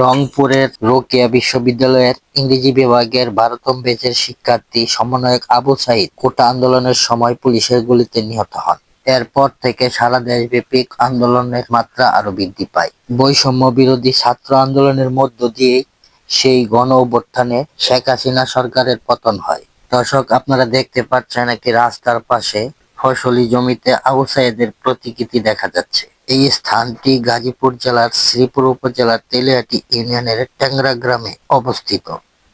রংপুরের রোকেয়া বিশ্ববিদ্যালয়ের ইংরেজি বিভাগের ভারতম ব্যাচের শিক্ষার্থী সমন্বয়ক আবু সাইদ কোটা আন্দোলনের সময় পুলিশের গুলিতে নিহত হন। এরপর থেকে সারা দেশব্যাপী আন্দোলনের মাত্রা আরও বৃদ্ধি পায়। বৈষম্য বিরোধী ছাত্র আন্দোলনের মধ্য দিয়ে সেই গণ অভ্যুত্থানে শেখ হাসিনা সরকারের পতন হয়। দর্শক, আপনারা দেখতে পাচ্ছেন একটি রাস্তার পাশে ফসলি জমিতে আবু সাইদের প্রতিকৃতি দেখা যাচ্ছে। এই স্থানটি গাজীপুর জেলার শ্রীপুর উপজেলার তেলিয়াটি ইউনিয়নের ট্যাংরা গ্রামে অবস্থিত।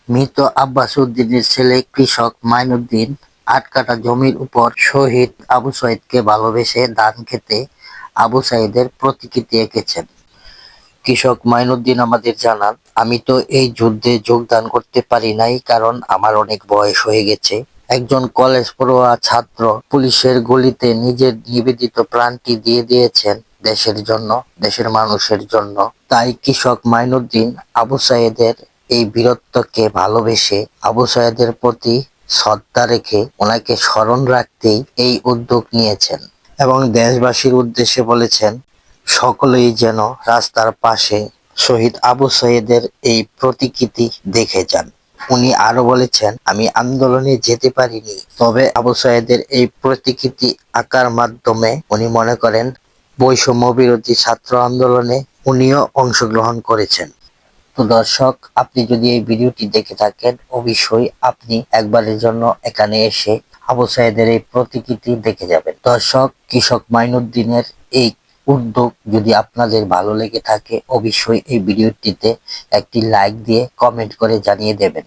মৃত আব্বাস উদ্দিনের ছেলে কৃষক মাইনুদ্দিন আট কাঠা জমির উপর শহীদ আবু সাইদকে ভালোবেসে ধান খেতে আবু সাইদের প্রতিকৃতি এঁকেছেন। কৃষক মাইনুদ্দিন আমাদের জানান, আমি তো এই যুদ্ধে যোগদান করতে পারি নাই কারণ আমার অনেক বয়স হয়ে গেছে। একজন কলেজ পড়ুয়া ছাত্র পুলিশের গুলিতে নিজের নিবেদিত প্রাণটি দিয়ে দিয়েছেন দেশের জন্য, দেশের মানুষের জন্য। তাই কৃষক মাইনুদ্দিন আবু সাইদের এই বীরত্বকে ভালোবেসে আবু সাইদের প্রতি শ্রদ্ধা রেখে ওনাকে স্মরণ রাখতেই এই উদ্যোগ নিয়েছেন এবং দেশবাসীর উদ্দেশ্যে বলেছেন, সকলেই যেন রাস্তার পাশে শহীদ আবু সৈয়দের এই প্রতিকৃতি দেখে যান। উনি আরও বলেছেন, আমি আন্দোলনে যেতে পারিনি, তবে আবু সৈয়দের এই প্রতিকৃতি আঁকার মাধ্যমে উনি মনে করেন বৈষম্য বিরোধী ছাত্র আন্দোলনে উনিও অংশগ্রহণ করেছেন। তো দর্শক, আপনি যদি এই ভিডিওটি দেখে থাকেন, অবশ্যই আপনি একবারের জন্য এখানে এসে আবু সাহেদের এই প্রতিকৃতি দেখে যাবেন। দর্শক, কৃষক মাইনুদ্দিনের এই উদ্যোগ যদি আপনাদের ভালো লেগে থাকে, অবশ্যই এই ভিডিওটিতে একটি লাইক দিয়ে কমেন্ট করে জানিয়ে দেবেন।